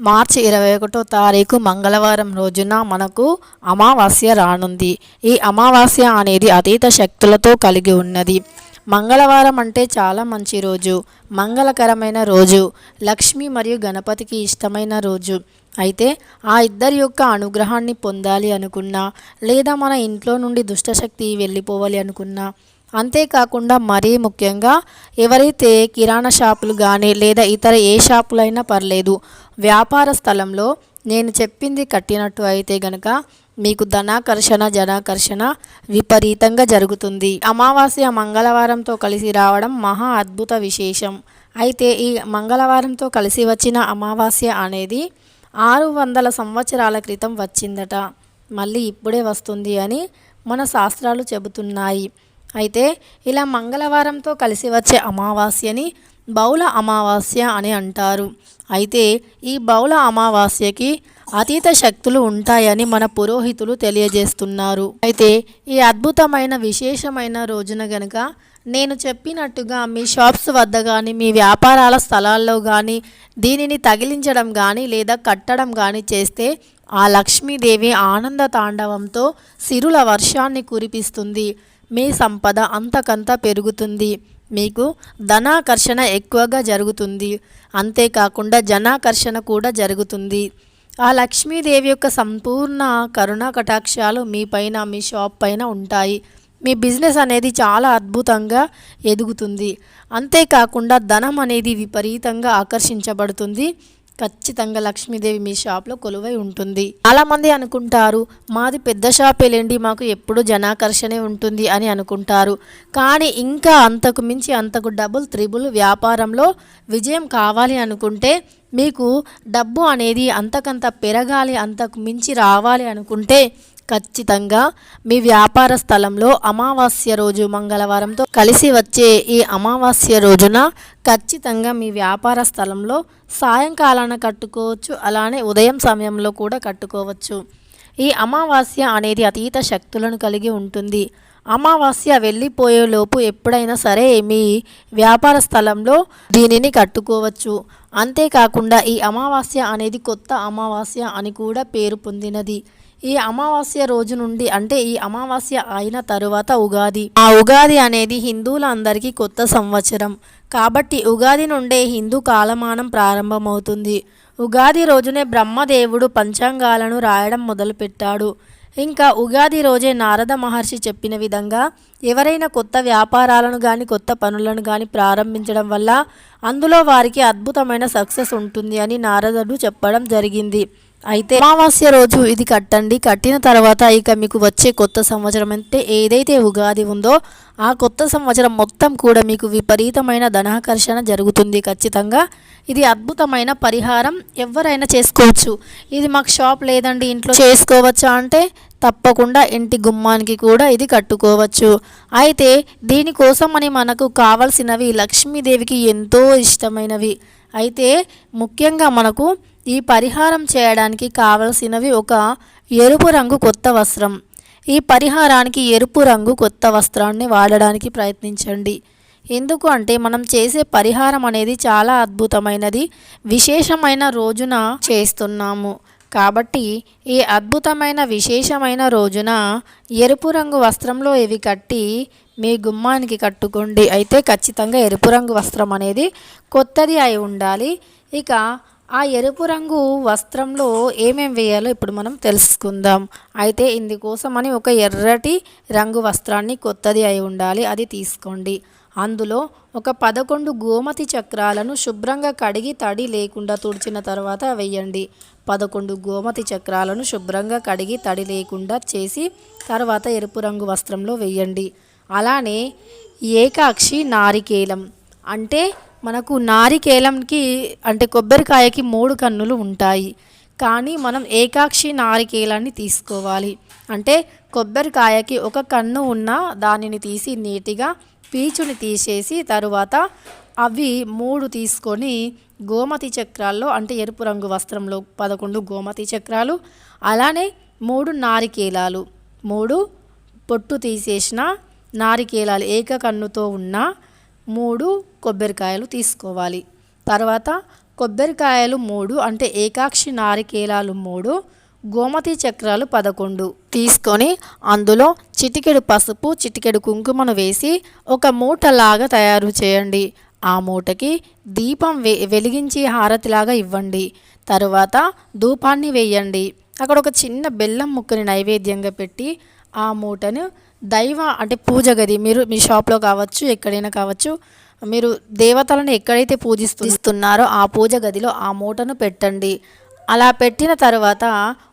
మార్చి ఇరవై ఒకటో తారీఖు మంగళవారం రోజున మనకు అమావాస్య రానుంది. ఈ అమావాస్య అనేది అతీత శక్తులతో కలిగి ఉన్నది. మంగళవారం అంటే చాలా మంచి రోజు. మంగళకరమైన రోజు. లక్ష్మి మరియు గణపతికి ఇష్టమైన రోజు. అయితే ఆ ఇద్దరి యొక్క అనుగ్రహాన్ని పొందాలి అనుకున్నా లేదా మన ఇంట్లో నుండి దుష్టశక్తి వెళ్ళిపోవాలి అనుకున్నా అంతేకాకుండా మరీ ముఖ్యంగా ఎవరైతే కిరాణా షాపులు కానీ లేదా ఇతర ఏ షాపులైనా పర్లేదు వ్యాపార స్థలంలో నేను చెప్పింది కట్టినట్టు అయితే గనక మీకు ధనాకర్షణ జనాకర్షణ విపరీతంగా జరుగుతుంది. అమావాస్య మంగళవారంతో కలిసి రావడం మహా అద్భుత విశేషం. అయితే ఈ మంగళవారంతో కలిసి వచ్చిన అమావాస్య అనేది ఆరు వందల సంవత్సరాల క్రితం వచ్చిందట. మళ్ళీ ఇప్పుడే వస్తుంది అని మన శాస్త్రాలు చెబుతున్నాయి. అయితే ఇలా మంగళవారంతో కలిసి వచ్చే అమావాస్యని బౌల అమావాస్య అని అంటారు. అయితే ఈ బౌల అమావాస్యకి అతీత శక్తులు ఉంటాయని మన పురోహితులు తెలియజేస్తున్నారు. అయితే ఈ అద్భుతమైన విశేషమైన రోజున గనక నేను చెప్పినట్టుగా మీ షాప్స్ వద్ద కానీ మీ వ్యాపారాల స్థలాల్లో కానీ దీనిని తగిలించడం కానీ లేదా కట్టడం కానీ చేస్తే ఆ లక్ష్మీదేవి ఆనంద తాండవంతో సిరుల వర్షాన్ని కురిపిస్తుంది. మీ సంపద అంతకంత పెరుగుతుంది. మీకు ధనాకర్షణ ఎక్కువగా జరుగుతుంది. అంతేకాకుండా జనాకర్షణ కూడా జరుగుతుంది. ఆ లక్ష్మీదేవి యొక్క సంపూర్ణ కరుణా కటాక్షాలు మీ పైన మీ షాప్ పైన ఉంటాయి. మీ బిజినెస్ అనేది చాలా అద్భుతంగా ఎదుగుతుంది. అంతేకాకుండా ధనం అనేది విపరీతంగా ఆకర్షించబడుతుంది. ఖచ్చితంగా లక్ష్మీదేవి మీ షాప్లో కొలువై ఉంటుంది. చాలామంది అనుకుంటారు మాది పెద్ద షాపేలేండి మాకు ఎప్పుడు జనాకర్షణే ఉంటుంది అని అనుకుంటారు. కానీ ఇంకా అంతకు మించి అంతకు డబుల్ త్రిబుల్ వ్యాపారంలో విజయం కావాలి అనుకుంటే మీకు డబ్బు అనేది అంతకంత పెరగాలి అంతకు మించి రావాలి అనుకుంటే ఖచ్చితంగా మీ వ్యాపార స్థలంలో అమావాస్య రోజు మంగళవారంతో కలిసి వచ్చే ఈ అమావాస్య రోజున ఖచ్చితంగా మీ వ్యాపార స్థలంలో సాయంకాలాన కట్టుకోవచ్చు. అలానే ఉదయం సమయంలో కూడా కట్టుకోవచ్చు. ఈ అమావాస్య అనేది అతీత శక్తులను కలిగి ఉంటుంది. అమావాస్య వెళ్ళిపోయేలోపు ఎప్పుడైనా సరే మీ వ్యాపార స్థలంలో దీనిని కట్టుకోవచ్చు. అంతేకాకుండా ఈ అమావాస్య అనేది కొత్త అమావాస్య అని కూడా పేరు పొందినది. ఈ అమావాస్య రోజు నుండి అంటే ఈ అమావాస్య అయిన తరువాత ఉగాది. ఆ ఉగాది అనేది హిందువుల అందరికీ కొత్త సంవత్సరం. కాబట్టి ఉగాది నుండే హిందూ కాలమానం ప్రారంభమవుతుంది. ఉగాది రోజునే బ్రహ్మదేవుడు పంచాంగాలను రాయడం మొదలుపెట్టాడు. ఇంకా ఉగాది రోజే నారద మహర్షి చెప్పిన విధంగా ఎవరైనా కొత్త వ్యాపారాలను కానీ కొత్త పనులను కానీ ప్రారంభించడం వల్ల అందులో వారికి అద్భుతమైన సక్సెస్ ఉంటుంది అని నారదుడు చెప్పడం జరిగింది. అయితే అమావాస్య రోజు ఇది కట్టండి. కట్టిన తర్వాత ఇక మీకు వచ్చే కొత్త సంవత్సరం అంటే ఏదైతే ఉగాది ఉందో ఆ కొత్త సంవత్సరం మొత్తం కూడా మీకు విపరీతమైన ధనాకర్షణ జరుగుతుంది ఖచ్చితంగా. ఇది అద్భుతమైన పరిహారం. ఎవరైనా చేసుకోవచ్చు. ఇది మాకు షాప్ లేదండి ఇంట్లో చేసుకోవచ్చా అంటే తప్పకుండా ఇంటి గుమ్మానికి కూడా ఇది కట్టుకోవచ్చు. అయితే దీనికోసం అని మనకు కావలసినవి లక్ష్మీదేవికి ఎంతో ఇష్టమైనవి. అయితే ముఖ్యంగా మనకు ఈ పరిహారం చేయడానికి కావలసినవి ఒక ఎరుపు రంగు కొత్త వస్త్రం. ఈ పరిహారానికి ఎరుపు రంగు కొత్త వస్త్రాన్ని వాడడానికి ప్రయత్నించండి. ఎందుకు అంటే మనం చేసే పరిహారం అనేది చాలా అద్భుతమైనది. విశేషమైన రోజున చేస్తున్నాము. కాబట్టి ఈ అద్భుతమైన విశేషమైన రోజున ఎరుపు రంగు వస్త్రంలో ఇవి కట్టి మీ గుమ్మానికి కట్టుకోండి. అయితే ఖచ్చితంగా ఎరుపు రంగు వస్త్రం అనేది కొత్తది అయి ఉండాలి. ఇక ఆ ఎరుపు రంగు వస్త్రంలో ఏమేం వేయాలో ఇప్పుడు మనం తెలుసుకుందాం. అయితే ఇందుకోసమని ఒక ఎర్రటి రంగు వస్త్రాన్ని కొత్తది అయి ఉండాలి. అది తీసుకోండి. అందులో ఒక పదకొండు గోమతి చక్రాలను శుభ్రంగా కడిగి తడి లేకుండా తుడిచిన తర్వాత వేయండి. పదకొండు గోమతి చక్రాలను శుభ్రంగా కడిగి తడి లేకుండా చేసి తర్వాత ఎరుపు రంగు వస్త్రంలో వేయండి. అలానే ఏకాక్షి నారికేలం. అంటే మనకు నారికేలంకి అంటే కొబ్బరికాయకి మూడు కన్నులు ఉంటాయి. కానీ మనం ఏకాక్షి నారికేలాన్ని తీసుకోవాలి. అంటే కొబ్బరికాయకి ఒక కన్ను ఉన్న దానిని తీసి నీటిగా పీచుని తీసేసి తరువాత అవి మూడు తీసుకొని గోమతి చక్రాల్లో అంటే ఎరుపు రంగు వస్త్రంలో పదకొండు గోమతి చక్రాలు అలానే మూడు నారికేలాలు మూడు పొట్టు తీసేసిన నారికేలాలు ఏక కన్నుతో ఉన్న మూడు కొబ్బరికాయలు తీసుకోవాలి. తర్వాత కొబ్బరికాయలు మూడు అంటే ఏకాక్షి నారికేలాలు మూడు గోమతి చక్రాలు పదకొండు. తీసుకొని అందులో చిటికెడు పసుపు చిటికెడు కుంకుమను వేసి ఒక మూటలాగా తయారు చేయండి. ఆ మూటకి దీపం వె వెలిగించి హారతిలాగా ఇవ్వండి. తరువాత ధూపాన్ని వేయండి. అక్కడ ఒక చిన్న బెల్లం ముక్కని నైవేద్యంగా పెట్టి ఆ మూటను దైవ అంటే పూజ గది మీరు మీ షాప్లో కావచ్చు ఎక్కడైనా కావచ్చు మీరు దేవతలను ఎక్కడైతే పూజిస్తున్నారో ఆ పూజ గదిలో ఆ మూటను పెట్టండి. అలా పెట్టిన తర్వాత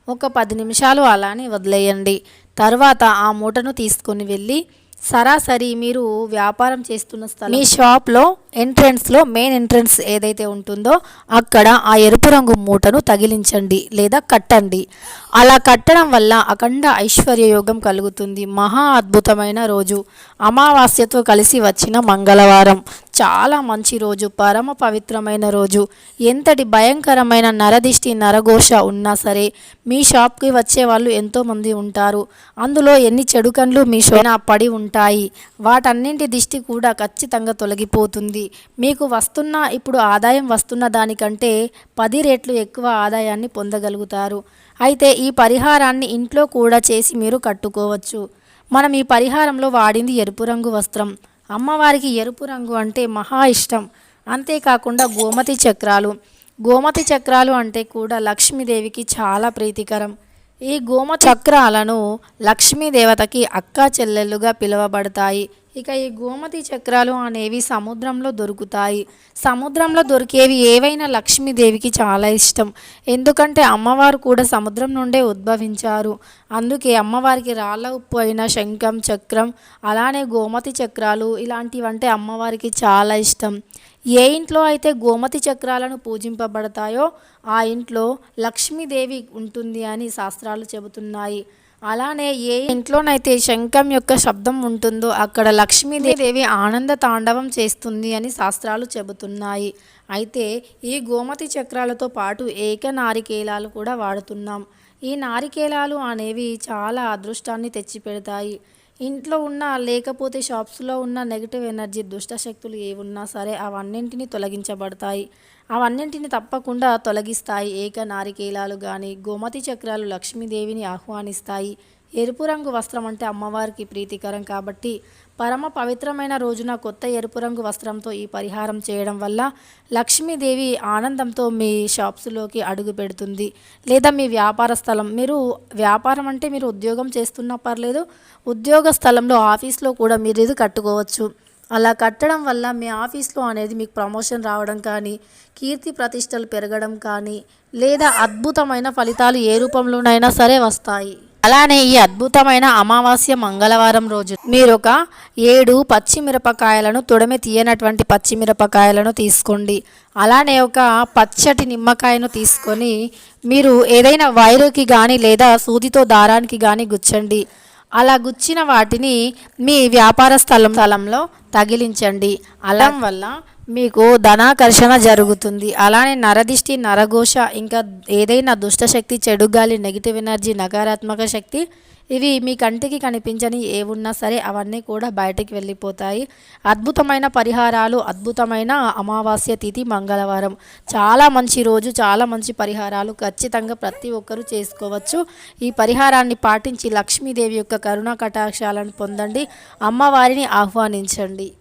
ఒక పది నిమిషాలు అలానే వదిలేయండి. తర్వాత ఆ మూటను తీసుకొని వెళ్ళి సరాసరి మీరు వ్యాపారం చేస్తున్న స్థలం మీ షాప్లో ఎంట్రన్స్లో మెయిన్ ఎంట్రన్స్ ఏదైతే ఉంటుందో అక్కడ ఆ ఎరుపు రంగు మూటను తగిలించండి లేదా కట్టండి. అలా కట్టడం వల్ల అఖండ ఐశ్వర్య యోగం కలుగుతుంది. మహా అద్భుతమైన రోజు. అమావాస్యతో కలిసి వచ్చిన మంగళవారం. చాలా మంచి రోజు. పరమ పవిత్రమైన రోజు. ఎంతటి భయంకరమైన నరదిష్టి నరఘోష ఉన్నా సరే మీ షాప్కి వచ్చే వాళ్ళు ఎంతోమంది ఉంటారు. అందులో ఎన్ని చెడు కండ్లు మీ షోన పడి ఉంటాయి. వాటన్నింటి దిష్టి కూడా ఖచ్చితంగా తొలగిపోతుంది. మీకు వస్తున్న ఇప్పుడు ఆదాయం వస్తున్న దానికంటే పది రెట్లు ఎక్కువ ఆదాయాన్ని పొందగలుగుతారు. అయితే ఈ పరిహారాన్ని ఇంట్లో కూడా చేసి మీరు కట్టుకోవచ్చు. మనం ఈ పరిహారంలో వాడింది ఎరుపు రంగు వస్త్రం. అమ్మవారికి ఎరుపు రంగు అంటే మహా ఇష్టం. అంతేకాకుండా గోమతి చక్రాలు. గోమతి చక్రాలు అంటే కూడా లక్ష్మీదేవికి చాలా ప్రీతికరం. ఈ గోమ చక్రాలను లక్ష్మీదేవతకి అక్క చెల్లెలుగా పిలువబడతాయి. ఇక ఈ గోమతి చక్రాలు అనేవి సముద్రంలో దొరుకుతాయి. సముద్రంలో దొరికేవి ఏవైనా లక్ష్మీదేవికి చాలా ఇష్టం. ఎందుకంటే అమ్మవారు కూడా సముద్రం నుండే ఉద్భవించారు. అందుకే అమ్మవారికి రాళ్ళ ఉప్పు అయిన శంఖం చక్రం అలానే గోమతి చక్రాలు ఇలాంటివంటే అమ్మవారికి చాలా ఇష్టం. ఏ ఇంట్లో అయితే గోమతి చక్రాలను పూజింపబడతాయో ఆ ఇంట్లో లక్ష్మీదేవి ఉంటుంది అని శాస్త్రాలు చెబుతున్నాయి. అలానే ఏ ఇంట్లోనైతే శంఖం యొక్క శబ్దం ఉంటుందో అక్కడ లక్ష్మీదేవి ఆనంద తాండవం చేస్తుంది అని శాస్త్రాలు చెబుతున్నాయి. అయితే ఈ గోమతి చక్రాలతో పాటు ఏక నారికేలాలు కూడా వాడుతున్నాం. ఈ నారికేలాలు అనేవి చాలా అదృష్టాన్ని తెచ్చిపెడతాయి. ఇంట్లో ఉన్న లేకపోతే షాప్స్లో ఉన్న నెగిటివ్ ఎనర్జీ దుష్ట శక్తులు ఏ ఉన్నా సరే అవన్నింటినీ తొలగించబడతాయి. అవన్నింటిని తప్పకుండా తొలగిస్తాయి. ఏక నారికేలాలు కానీ గోమతి చక్రాలు లక్ష్మీదేవిని ఆహ్వానిస్తాయి. ఎరుపు రంగు వస్త్రం అంటే అమ్మవారికి ప్రీతికరం కాబట్టి పరమ పవిత్రమైన రోజున కొత్త ఎరుపు రంగు వస్త్రంతో ఈ పరిహారం చేయడం వల్ల లక్ష్మీదేవి ఆనందంతో మీ షాప్స్లోకి అడుగు పెడుతుంది. లేదా మీ వ్యాపార స్థలం మీరు వ్యాపారం అంటే మీరు ఉద్యోగం చేస్తున్నా పర్లేదు ఉద్యోగ స్థలంలో ఆఫీస్లో కూడా మీరు ఇది కట్టుకోవచ్చు. అలా కట్టడం వల్ల మీ ఆఫీస్లో అనేది మీకు ప్రమోషన్ రావడం కానీ కీర్తి ప్రతిష్టలు పెరగడం కానీ లేదా అద్భుతమైన ఫలితాలు ఏ రూపంలోనైనా సరే వస్తాయి. అలానే ఈ అద్భుతమైన అమావాస్య మంగళవారం రోజు మీరు ఒక ఏడు పచ్చిమిరపకాయలను తొడమి తీయనటువంటి పచ్చిమిరపకాయలను తీసుకోండి. అలానే ఒక పచ్చటి నిమ్మకాయను తీసుకొని మీరు ఏదైనా వైరుకి కానీ లేదా సూదితో దారానికి కానీ గుచ్చండి. అలా గుచ్చిన వాటిని మీ వ్యాపార స్థలం స్థలంలో తగిలించండి. అలం వల్ల మీకు ధనాకర్షణ జరుగుతుంది. అలానే నరదిష్టి నరఘోష ఇంకా ఏదైనా దుష్టశక్తి చెడు గాలి నెగిటివ్ ఎనర్జీ నకారాత్మక శక్తి ఇవి మీ కంటికి కనిపించని ఏవున్నా సరే అవన్నీ కూడా బయటికి వెళ్ళిపోతాయి. అద్భుతమైన పరిహారాలు అద్భుతమైన అమావాస్య తిథి మంగళవారం. చాలా మంచి రోజు చాలా మంచి పరిహారాలు ఖచ్చితంగా ప్రతి ఒక్కరూ చేసుకోవచ్చు. ఈ పరిహారాన్ని పాటించి లక్ష్మీదేవి యొక్క కరుణా కటాక్షాలను పొందండి. అమ్మవారిని ఆహ్వానించండి.